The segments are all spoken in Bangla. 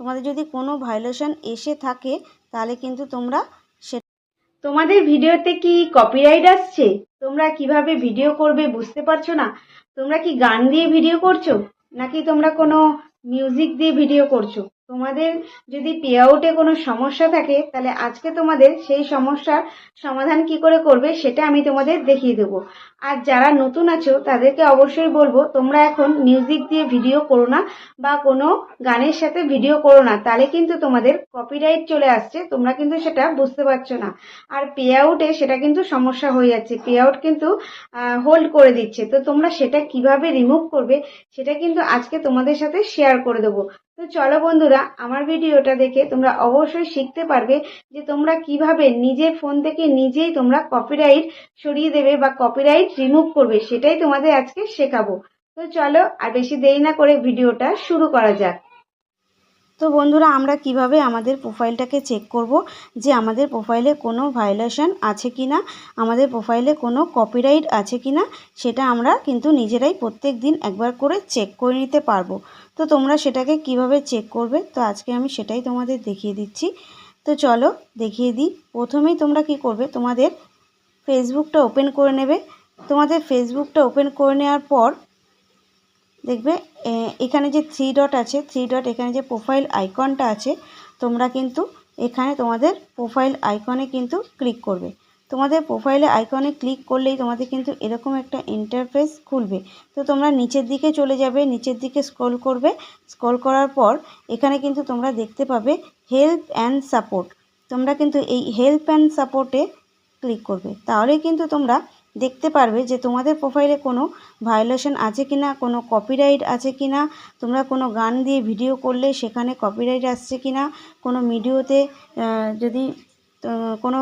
তোমাদের যদি কোনো ভায়োলেশন এসে থাকে, তাহলে কিন্তু তোমরা তোমাদের ভিডিওতে কি কপিরাইট আসছে? তোমরা কীভাবে ভিডিও করবে বুঝতে পারছ না? তোমরা কি গান দিয়ে ভিডিও করছ? নাকি তোমরা কোনো মিউজিক দিয়ে ভিডিও করছ? তোমাদের যদি পে আউটে কোনো সমস্যা থাকে, তাহলে আজকে তোমাদের সেই সমস্যার সমাধান কি করে করবে সেটা আমি তোমাদের দেখিয়ে দেবো। আর যারা নতুন আছো, তাদেরকে অবশ্যই বলব, তোমরা এখন মিউজিক দিয়ে ভিডিও করো না বা কোনো গানের সাথে ভিডিও করো না, তাহলে কিন্তু তোমাদের কপিরাইট চলে আসছে, তোমরা কিন্তু সেটা বুঝতে পারছ না। আর পে আউটে সেটা কিন্তু সমস্যা হয়ে যাচ্ছে পে আউট কিন্তু হোল্ড করে দিচ্ছে। তো তোমরা সেটা কীভাবে রিমুভ করবে, সেটা কিন্তু আজকে তোমাদের সাথে শেয়ার করে দেবো। তো চলো বন্ধুরা, আমার ভিডিওটা দেখে তোমরা অবশ্যই শিখতে পারবে যে তোমরা কীভাবে নিজের ফোন থেকে নিজেই তোমরা কপিরাইট সরিয়ে দেবে বা কপিরাইট রিমুভ করবে, সেটাই তোমাদের আজকে শেখাবো। তো চলো আর বেশি দেরি না করে ভিডিওটা শুরু করা যাক। তো বন্ধুরা, আমরা কীভাবে আমাদের প্রোফাইলটাকে চেক করব যে আমাদের প্রোফাইলে কোনো ভায়োলেশন আছে কি না আমাদের প্রোফাইলে কোনো কপিরাইট আছে কি না সেটা আমরা কিন্তু নিজেরাই প্রত্যেক দিন একবার করে চেক করে নিতে পারব। তো তোমরা সেটাকে কীভাবে চেক করবে? তো আজকে আমি সেটাই তোমাদের দেখিয়ে দিচ্ছি। তো চলো দেখিয়ে দিই। প্রথমেই তোমরা কি করবে? তোমাদের ফেসবুকটা ওপেন করে নেবে। তোমাদের ফেসবুকটা ওপেন করে নেওয়ার পর দেখবে এখানে যে থ্রি ডট আছে থ্রি ডট এখানে যে প্রোফাইল আইকনটা আছে, তোমরা কিন্তু এখানে তোমাদের প্রোফাইল আইকনে কিন্তু ক্লিক করবে। তোমাদের প্রোফাইলে আইকনে ক্লিক করলেই তোমাদের কিন্তু এরকম একটা ইন্টারফেস খুলবে। তো তোমরা নিচের দিকে চলে যাবে, নিচের দিকে স্ক্রল করবে। স্ক্রল করার পর এখানে কিন্তু তোমরা দেখতে পাবে হেল্প অ্যান্ড সাপোর্ট তোমরা কিন্তু এই হেল্প অ্যান্ড সাপোর্টে ক্লিক করবে। তাহলেই কিন্তু তোমরা দেখতে পারবে যে তোমাদের প্রোফাইলে কোনো ভায়োলেশন আছে কি না কোনো কপিরাইট আছে কি না তোমরা কোনো গান দিয়ে ভিডিও করলে সেখানে কপিরাইট আসছে কি না কোনো ভিডিওতে যদি কোনো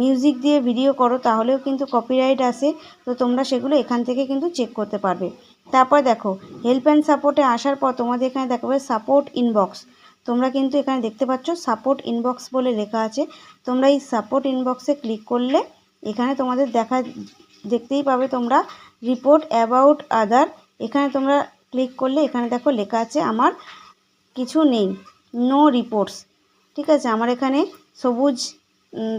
মিউজিক দিয়ে ভিডিও করো তাহলেও কিন্তু কপিরাইট আসে, তো তোমরা সেগুলো এখান থেকে কিন্তু চেক করতে পারবে। তারপর দেখো হেল্প অ্যান্ড সাপোর্টে আসার পর তোমাদের এখানে দেখাবে সাপোর্ট ইনবক্স তোমরা কিন্তু এখানে দেখতে পাচ্ছ সাপোর্ট ইনবক্স বলে লেখা আছে, তোমরা এই সাপোর্ট ইনবক্সে ক্লিক করলে এখানে তোমাদের দেখা, দেখতেই পাবে তোমরা রিপোর্ট অ্যাবাউট আদার এখানে তোমরা ক্লিক করলে, এখানে দেখো লেখা আছে আমার কিছু নেই নো রিপোর্টস ঠিক আছে, আমার এখানে সবুজ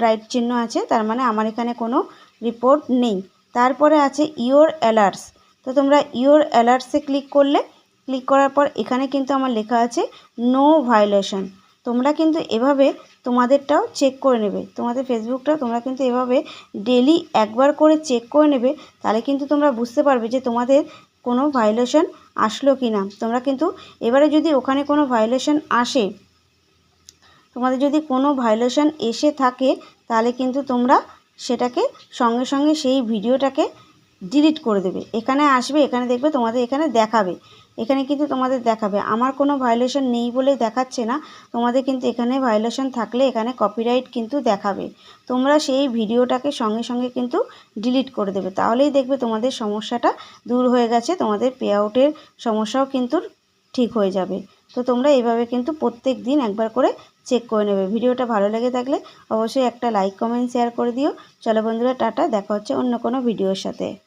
রাইট চিহ্ন আছে, তার মানে আমার এখানে কোনো রিপোর্ট নেই। তারপরে আছে ইওর অ্যালার্টস তো তোমরা ইওর অ্যালার্টসে ক্লিক করলে ক্লিক করার পর এখানে কিন্তু আমার লেখা আছে নো ভায়োলেশন তোমরা কিন্তু এভাবে তোমাদেরটাও চেক করে নেবে। তোমাদের ফেসবুকটা তোমরা কিন্তু এভাবে ডেলি একবার করে চেক করে নেবে, তাহলে কিন্তু তোমরা বুঝতে পারবে যে তোমাদের কোনো ভায়োলেশন আসলো কি না তোমরা কিন্তু এবারে যদি ওখানে কোনো ভায়োলেশন আসে, তোমাদের যদি কোনো ভায়োলেশন এসে থাকে, তাহলে কিন্তু তোমরা সেটাকে সঙ্গে সঙ্গে সেই ভিডিওটাকে ডিলিট করে দেবে। এখানে আসবে, এখানে দেখবে তোমাদের এখানে দেখাবে। এখানে কিন্তু তোমাদের দেখাবে। আমার কোনো ভায়োলেশন নেই বলে দেখাচ্ছে না। তোমাদের কিন্তু এখানে ভায়োলেশন থাকলে এখানে কপিরাইট কিন্তু দেখাবে। তোমরা সেই ভিডিওটাকে সঙ্গে সঙ্গে কিন্তু ডিলিট করে দেবে। তাহলেই দেখবে তোমাদের সমস্যাটা দূর হয়ে গেছে। তোমাদের পে আউটের সমস্যাও কিন্তু ঠিক হয়ে যাবে। তো তোমরা এইভাবে কিন্তু প্রত্যেক দিন একবার করে চেক করে নেবে। ভিডিওটা ভালো লেগে থাকলে অবশ্যই একটা লাইক কমেন্ট শেয়ার করে দিও। চলো বন্ধুরা, টাটা। দেখা হচ্ছে অন্য কোনো ভিডিওর সাথে।